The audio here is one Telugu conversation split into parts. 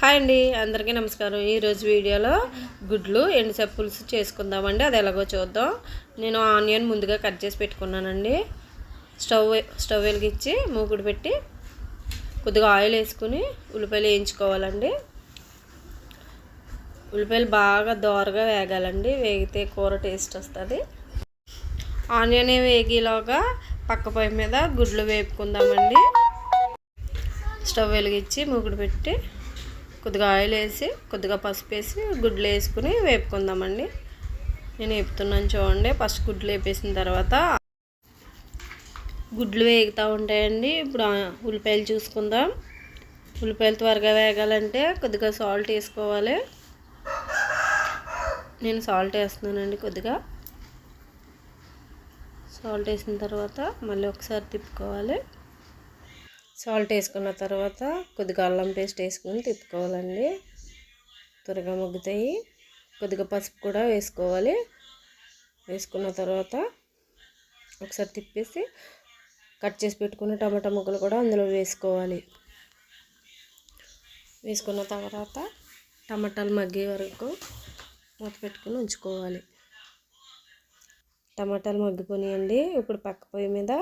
హాయ్ అండి అందరికీ నమస్కారం. ఈరోజు వీడియోలో గుడ్లు ఎండు పులుసు చేసుకుందామండి. అది ఎలాగో చూద్దాం. నేను ఆనియన్ ముందుగా కట్ చేసి పెట్టుకున్నానండి. స్టవ్ స్టవ్ వెలిగించి మూకుడు పెట్టి కొద్దిగా ఆయిల్ వేసుకుని ఉల్లిపాయలు వేయించుకోవాలండి. ఉల్లిపాయలు బాగా దోరగా వేగాలండి. వేగితే కూర టేస్ట్ వస్తుంది. ఆనియన్ వేగిలోగా పక్క పొయ్యి మీద గుడ్లు వేపుకుందామండి. స్టవ్ వెలిగించి మూకుడు పెట్టి కొద్దిగా ఆయిల్ వేసి కొద్దిగా పసుపు వేసి గుడ్లు వేసుకుని వేపుకుందామండి. నేను వేపుతున్నాను చూడండి. ఫస్ట్ గుడ్లు వేపేసిన తర్వాత గుడ్లు వేగుతూ ఉంటాయండి. ఇప్పుడు ఉల్లిపాయలు చూసుకుందాం. ఉల్లిపాయలు త్వరగా వేగాలంటే కొద్దిగా సాల్ట్ వేసుకోవాలి. నేను సాల్ట్ వేస్తున్నానండి కొద్దిగా. సాల్ట్ వేసిన తర్వాత మళ్ళీ ఒకసారి తిప్పుకోవాలి. సాల్ట్ వేసుకున్న తర్వాత కొద్దిగా అల్లం పేస్ట్ వేసుకుని తిప్పుకోవాలండి. త్వరగా మగ్గుతాయి. కొద్దిగా పసుపు కూడా వేసుకోవాలి. వేసుకున్న తర్వాత ఒకసారి తిప్పేసి కట్ చేసి పెట్టుకున్న టమాటా ముక్కలు కూడా అందులో వేసుకోవాలి. వేసుకున్న తర్వాత టమాటాలు మగ్గే వరకు మూత పెట్టుకుని ఉంచుకోవాలి. టమాటాలు మగ్గిపోయాయండి ఇప్పుడు పక్క పొయ్యి మీద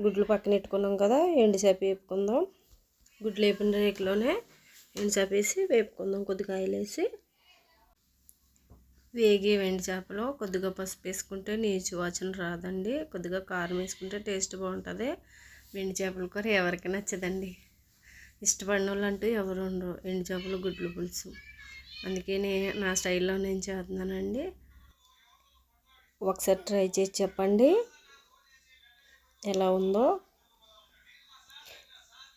గుడ్లు పక్కన పెట్టుకున్నాం కదా ఎండుచేప వేపుకుందాం. గుడ్లు వేపిన రేకులోనే ఎండుచేప వేసి వేపుకుందాం కొద్దిగా ఆయిల్ వేసి. వేగి వెండి చేపలో కొద్దిగా పసుపు వేసుకుంటే నీచు వాచన రాదండి. కొద్దిగా కారం వేసుకుంటే టేస్ట్ బాగుంటుంది. వెండి చేపల కూర ఎవరికి నచ్చదండి. ఇష్టపడిన వాళ్ళు అంటూ ఎవరు ఉండరు. ఎండు చేపలు గుడ్లు పులుసు. అందుకే నేను నా స్టైల్లో నేను చేస్తున్నానండి. ఒకసారి ట్రై చేసి చెప్పండి. ఎలా ఉందో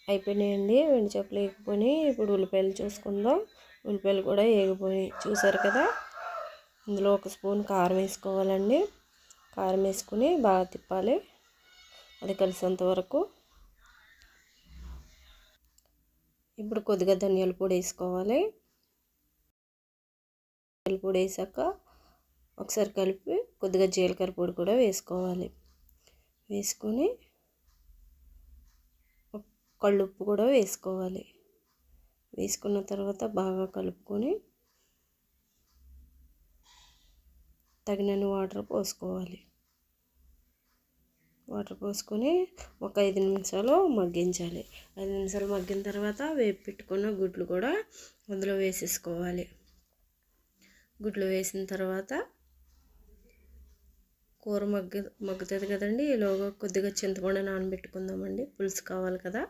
అయిపోయినాయండి. వెండి చేపలు వేగిపోయి ఇప్పుడు ఉల్లిపాయలు చూసుకుందాం. ఉల్లిపాయలు కూడా వేగిపోయి చూసారు కదా? ఇందులో ఒక స్పూన్ కారం వేసుకోవాలండి. కారం వేసుకుని బాగా తిప్పాలి. అది కలిసేంత వరకు. ఇప్పుడు కొద్దిగా ధనియాల పొడి వేసుకోవాలి. ధనియాల పొడి వేసాక ఒకసారి కలిపి కొద్దిగా జీలకర్ర పొడి కూడా వేసుకోవాలి. వేసుకొని కళ్ళుప్పు కూడా వేసుకోవాలి. వేసుకున్న తర్వాత బాగా కలుపుకొని తగినన్ని వాటర్ పోసుకోవాలి. వాటర్ పోసుకొని ఒక ఐదు నిమిషాలు మగ్గించాలి. ఐదు నిమిషాలు మగ్గిన తర్వాత వేపు పెట్టుకున్న గుడ్లు కూడా అందులో వేసేసుకోవాలి. గుడ్లు వేసిన తర్వాత కూర మగ్గు మగ్గుతుంది కదండి. ఈలోగా కొద్దిగా చింతపండు నానబెట్టుకుందామండి. పులుసు కావాలి కదా.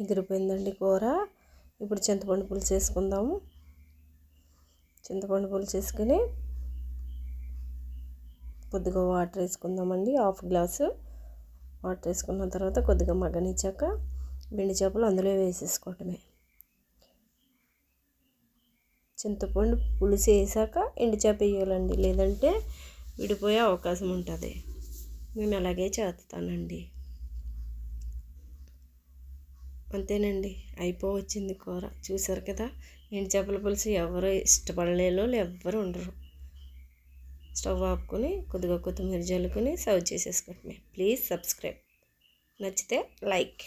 ఎగిరిపోయిందండి కూర. ఇప్పుడు చింతపండు పులుసు వేసుకుందాము. చింతపండు పులుసు వేసుకుని కొద్దిగా వాటర్ వేసుకుందామండి. హాఫ్ గ్లాసు వాటర్ వేసుకున్న తర్వాత కొద్దిగా మగ్గనిచ్చాక బెండి చేపలు అందులో వేసేసుకోవటమే. చింతపండు పులుసు వేసాక ఎండుచేప వేయాలండి. లేదంటే విడిపోయే అవకాశం ఉంటుంది. మేము అలాగే చేస్తానండి. అంతేనండి. అయిపోవచ్చింది కూర. చూసారు కదా ఎండు చేపల పులుసు ఎవరు ఇష్టపడలేలో ఎవ్వరు ఉండరు. స్టవ్ ఆపుకొని కొద్దిగా కొత్తిమీర జల్లుకొని సర్వ్ చేసేసుకోవటమే ప్లీజ్ సబ్స్క్రైబ్. నచ్చితే లైక్.